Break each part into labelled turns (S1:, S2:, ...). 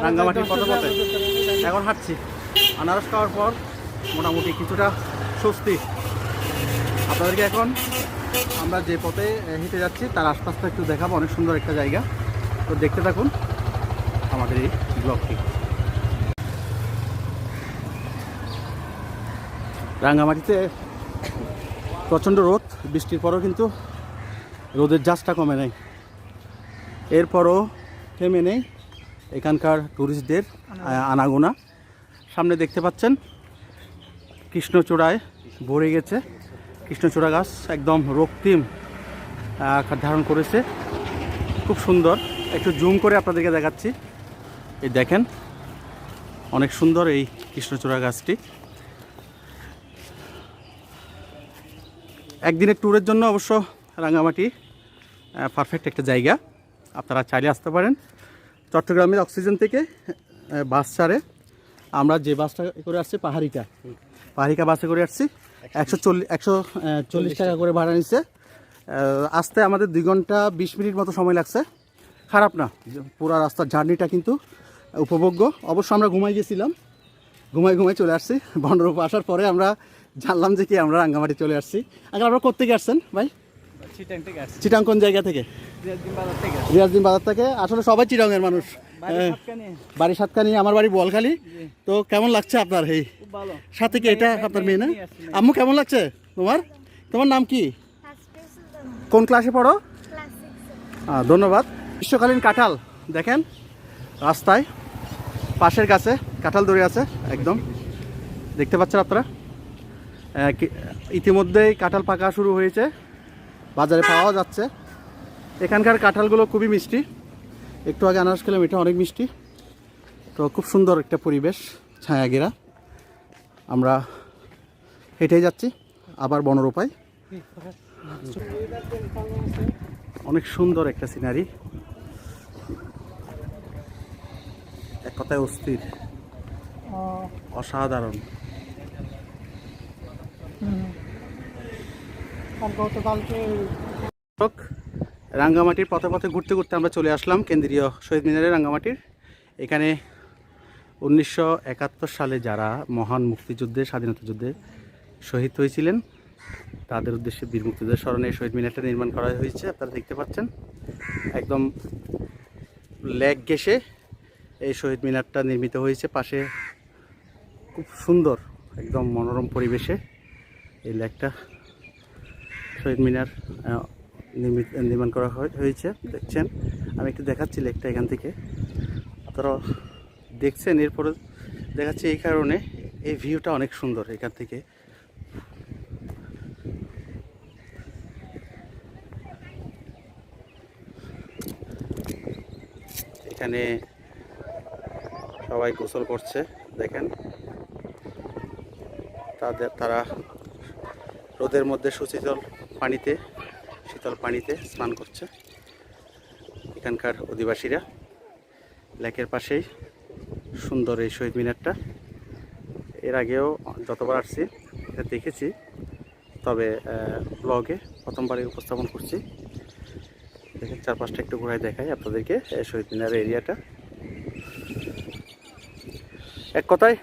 S1: রাঙ্গামাটির পথে পথে এখন হাঁটছি। আনারস খাওয়ার পর মোটামুটি কিছুটা স্বস্তি। আপনাদেরকে এখন আমরা যে পথে হেঁটে যাচ্ছি, তার আশপাশটা একটু দেখাবো। অনেক সুন্দর একটা জায়গা। তো দেখতে থাকুন আমাদের এই ব্লগটি। রাঙ্গামাটিতে প্রচণ্ড রোদ। বৃষ্টির পরও কিন্তু রোদের জাজটা কমে নেই। এরপরও থেমে নেই। এখানকার ট্যুরিস্টদের আনাগোনা। সামনে দেখতে পাচ্ছেন, কৃষ্ণচূড়ায় ভরে গেছে। কৃষ্ণচূড়া গাছ একদম রক্তিম ধারণ করেছে। খুব সুন্দর। একটু জুম করে আপনাদেরকে দেখাচ্ছি। এই দেখেন, অনেক সুন্দর এই কৃষ্ণচূড়া গাছটি। একদিনের ট্যুরের জন্য অবশ্য রাঙামাটি পারফেক্ট একটা জায়গা। আপনারা চাইলে আসতে পারেন। চট্টগ্রামের অক্সিজেন থেকে বাস ছাড়ে। আমরা যে বাসটা করে আসছি, পাহাড়িকা। পাহাড়িকা বাসে করে আসছি। একশো চল্লিশ একশো চল্লিশ টাকা করে ভাড়া নিচ্ছে আসতে আমাদের দুই ঘণ্টা বিশ মিনিট মতো সময় লাগছে। খারাপ না, পুরো রাস্তার জার্নিটা কিন্তু উপভোগ্য। অবশ্য আমরা ঘুমাই গেছিলাম। ঘুমাই ঘুমাই চলে আসছি। বন্ডরূপ আসার পরে আমরা জানলাম যে কি, আমরা রাঙ্গামাটি চলে আসছি। আগে আপনারা কোথেকে আসছেন ভাই?
S2: চিটাং থেকে আসছি।
S1: চিটাং কোন জায়গা থেকে? রিয়াজদিন বাজার থেকে আসলে সবাই চিটাংয়ের মানুষ। হ্যাঁ, বাড়ি সাতকানি আমার বাড়ি বলখালি তো কেমন লাগছে আপনার এই? সাথে কি এটা আপনার মেয়ে না? আম্মু কেমন লাগছে? তোমার? তোমার নাম কি? কোন ক্লাসে পড়ো? ধন্যবাদ। গ্রীষ্মকালীন কাঁঠাল দেখেন রাস্তায় পাশের গাছে কাঁঠাল ধরে আছে একদম। দেখতে পাচ্ছেন আপনারা? ইতিমধ্যেই কাঁঠাল পাকা শুরু হয়েছে। বাজারে পাওয়া যাচ্ছে। এখানকার কাঁঠালগুলো খুবই মিষ্টি। একটু আগে আনারস খেলাম এটা অনেক মিষ্টি। তো খুব সুন্দর একটা পরিবেশ ছায়াগেরা। আমরা হেঁটেই যাচ্ছি আবার বনরূপায় অনেক সুন্দর একটা সিনারি। এক কথায় অস্থির অসাধারণ। রাঙ্গামাটির পথে পথে ঘুরতে ঘুরতে আমরা চলে আসলাম কেন্দ্রীয় শহীদ মিনারে রাঙ্গামাটির। এখানে উনিশশো একাত্তর সালে যারা মহান মুক্তিযুদ্ধে, স্বাধীনতা যুদ্ধে শহীদ হয়েছিলেন, তাদের উদ্দেশ্যে বীর মুক্তিযুদ্ধের স্মরণে শহীদ মিনারটা নির্মাণ করা হয়েছে, আপনারা দেখতে পাচ্ছেন। একদম লেক ঘেসে এই শহীদ মিনারটা নির্মিত হয়েছে। পাশে খুব সুন্দর, একদম মনোরম পরিবেশে এই লেকটা শহীদ মিনার নির্মাণ করা হয়- হয়েছে। দেখছেন, আমি একটু দেখাচ্ছি লেকটা এখান থেকে। আপনারা দেখছেন, এরপরে দেখাচ্ছি এই কারণে এই ভিউটা অনেক সুন্দর এখান থেকে। এখানে সবাই গোসল করছে, দেখেন। তাদের, তারা রোদের মধ্যে সুশীতল পানিতে, শীতল পানিতে স্নান করছে এখানকার অধিবাসীরা। লেকের পাশেই সুন্দর এই শহীদ মিনারটা। এর আগেও যতবার আসছি, এটা দেখেছি, তবে ব্লগে প্রথমবারই উপস্থাপন করছি। দেখেন, চারপাশটা একটু ঘুরাই দেখাই আপনাদেরকে, এই শহীদ মিনারের এরিয়াটা। এক কথায়,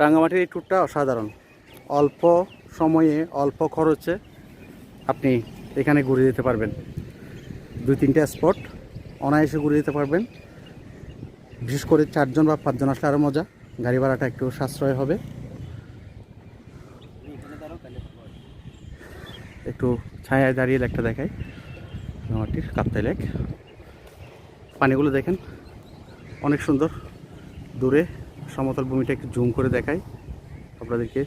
S1: রাঙ্গামাটির এই ট্যুরটা অসাধারণ। অল্প সময়ে অল্প খরচে আপনি এখানে ঘুরে যেতে পারবেন। দুই, তিনটে স্পট অনায়াসে ঘুরে যেতে পারবেন। বিশেষ করে চারজন বা পাঁচজন আসলে আরও মজা, গাড়ি ভাড়াটা একটু সাশ্রয় হবে। একটু ছায়ায় দাঁড়িয়ে লেকটা দেখাই। রাঙামাটির কাপ্তাই লেক। পানিগুলো দেখেন, অনেক সুন্দর। দূরে সমতল ভূমিটা একটু জুম করে দেখাই আপনাদেরকে।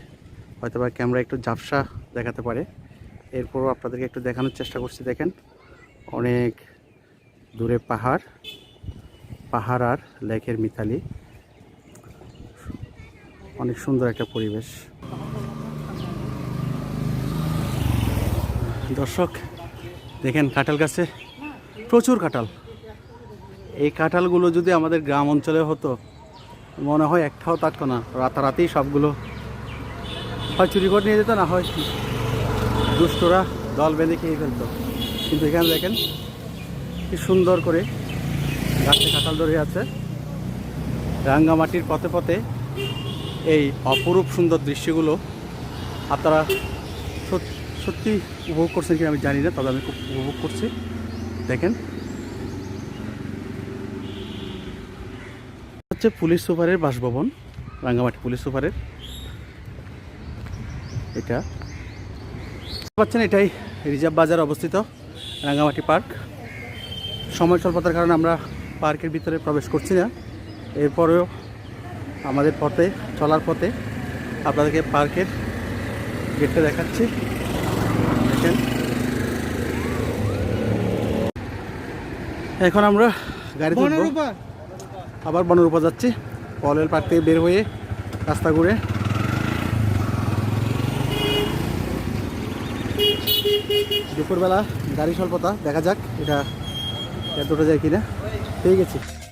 S1: হয়তো বা ক্যামেরা একটু ঝাপসা দেখাতে পারে। এরপরও আপনাদেরকে একটু দেখানোর চেষ্টা করছি, দেখেন। অনেক দূরে পাহাড় পাহাড় আর লেকের মিতালি। অনেক সুন্দর একটা পরিবেশ। দর্শক, দেখেন কাঁঠাল গাছে প্রচুর কাঁঠাল। এই কাঁঠালগুলো যদি আমাদের গ্রাম অঞ্চলে হতো, মনে হয় একটাও থাকতো না। রাতারাতেই সবগুলো হয় চুরি করে নিয়ে যেত, না হয় দুষ্টরা দল বেঁধে খেয়ে ফেলতো। কিন্তু এখানে দেখেন, কি সুন্দর করে গাছে কাঁঠাল ধরে আছে। রাঙ্গামাটির পথে পথে এই অপরূপ সুন্দর দৃশ্যগুলো আপনারা সত- সত্যি উপভোগ করছেন কি আমি জানি না, তবে আমি খুব উপভোগ করছি। দেখেন। হচ্ছে পুলিশ সুপারের বাসভবন, রাঙ্গামাটি পুলিশ সুপারের। এটা। দেখতে পাচ্ছেন এটাই রিজার্ভ বাজার অবস্থিত রাঙ্গামাটি পার্ক। সময় স্বল্পতার কারণে আমরা পার্কের ভিতরে প্রবেশ করছি না। এরপরেও আমাদের পথে চলার পথে আপনাদেরকে পার্কের গেটটা দেখাচ্ছি। দেখেন। এখন আমরা গাড়ি আবার বনরূপা যাচ্ছি। পলের পার্ক থেকে বের হয়ে রাস্তা ঘুরে দুপুরবেলা গাড়ি স্বল্পতা দেখা যাক এটা এতটা যায় কিনা। পেয়ে গেছি।